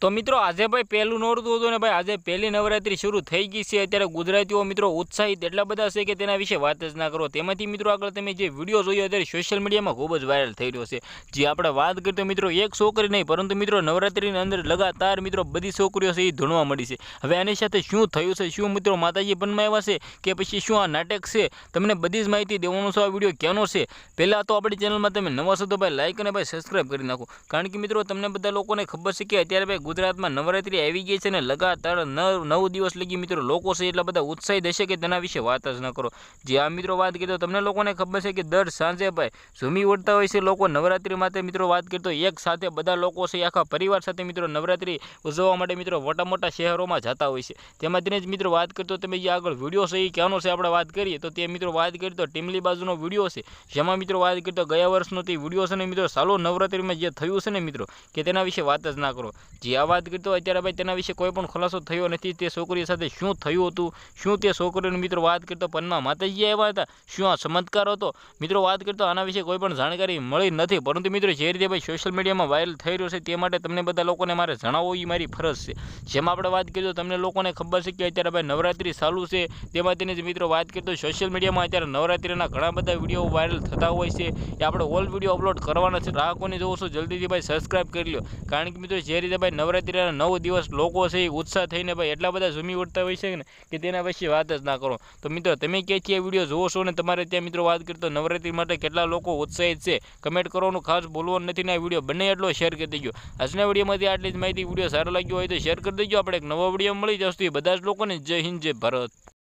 તો મિત્રો આજે ભાઈ પહેલું નોરતું હતું ને ભાઈ આજે પહેલી નવરાત્રી શરૂ થઈ ગઈ છે. અત્યારે ગુજરાતીઓ મિત્રો ઉત્સાહિત એટલા બધા છે કે તેના વિશે વાત જ ના કરો. તેમાંથી મિત્રો આગળ તમે જે વીડિયો જોયો અત્યારે સોશિયલ મીડિયામાં ખૂબ જ વાયરલ થઈ રહ્યો છે. જે આપણે વાત કરીએ તો મિત્રો એક છોકરી નહીં, પરંતુ મિત્રો નવરાત્રીની અંદર લગાતાર મિત્રો બધી છોકરીઓ છે એ ધૂણવા મળી છે. હવે આની સાથે શું થયું છે, શું મિત્રો માતાજી પનમાં આવ્યા છે કે પછી શું આ નાટક છે? તમને બધી જ માહિતી દેવાનો છે આ વીડિયો ક્યાંનો છે? પહેલાં તો આપણી ચેનલમાં તમે નવા છો તો ભાઈ લાઇક અને ભાઈ સબસ્ક્રાઈબ કરી નાખો. કારણ કે મિત્રો તમને બધા લોકોને ખબર છે કે અત્યારે ભાઈ ગુજરાતમાં નવરાત્રી આવી ગઈ છે ને લગાતાર નવ દિવસ લગી મિત્રો લોકો છે એટલા બધા ઉત્સાહિત હશે કે તેના વિશે વાત જ ન કરો. જે આ મિત્રો વાત કરી તો તમને લોકોને ખબર છે કે દર સાંજે ભાઈ ઝૂમી ઉડતા હોય છે લોકો નવરાત્રી માટે મિત્રો વાત કરતો એક સાથે બધા લોકો છે, આખા પરિવાર સાથે મિત્રો નવરાત્રી ઉજવવા માટે મિત્રો મોટા મોટા શહેરોમાં જતા હોય છે. તેમાંથી જ મિત્રો વાત કરતો તમે જે આગળ વીડિયો છે એ ક્યાંનો છે આપણે વાત કરીએ તો તે મિત્રો વાત કરી તો ટીમલી બાજુનો વીડિયો છે. જેમાં મિત્રો વાત કરી ગયા વર્ષનો તે વીડિયો છે ને મિત્રો સાલો નવરાત્રીમાં જે થયું છે ને મિત્રો કે તેના વિશે વાત જ ના કરો. જે આ વાત કરતો અત્યારે ભાઈ તેના વિશે કોઈ પણ ખુલાસો થયો નથી. તે છોકરી સાથે શું થયું હતું? શું તે છોકરીનો મિત્રો વાત કરતો પનમાં માતાજી આવ્યા હતા? શું આ ચમત્કાર હતો? મિત્રો, વાત કરતો આના વિશે કોઈ પણ જાણકારી મળી નથી. પરંતુ મિત્રો, જે રીતે ભાઈ સોશિયલ મીડિયામાં વાયરલ થઈ રહ્યો છે તે માટે તમને બધા લોકોને મારે જણાવવું એ મારી ફરજ છે. જેમાં આપણે વાત કરીએ તો તમને લોકોને ખબર છે કે અત્યારે ભાઈ નવરાત્રી ચાલુ છે. તેમાં તેની જ મિત્રો વાત કરતો સોશિયલ મીડિયામાં અત્યારે નવરાત્રિના ઘણા બધા વીડિયો વાયરલ થતા હોય છે. એ આપણે ઓલ વીડિયો અપલોડ કરવાના છે. ગ્રાહકોને જોવો છો, જલ્દીથી ભાઈ સબસ્ક્રાઇબ કરી લો કારણ કે મિત્રો, જે રીતે ભાઈ નવરાત્રીના નવ દિવસ લોકો છે એ ઉત્સાહ થઈને ભાઈ એટલા બધા ઝૂમી ઉઠતા હોય છે ને કે તેના વિશે વાત જ ના કરો. તો મિત્રો, તમે ક્યાંથી આ વીડિયો જોવો છો ને તમારે ત્યાં મિત્રો વાત કરતો નવરાત્રી માટે કેટલા લોકો ઉત્સાહિત છે? કમેન્ટ કરવાનું ખાસ ભૂલવાનું નથી ને આ વીડિયો બંને એટલો શેર કરી દેજો. આજના વિડીયોમાંથી આટલી જ માહિતી વીડિયો સારો લાગ્યો હોય તો શેર કરી દેજો. આપણે એક નવો વીડિયો મળી જશે બધા જ લોકોને જય હિન્દ, જય ભારત.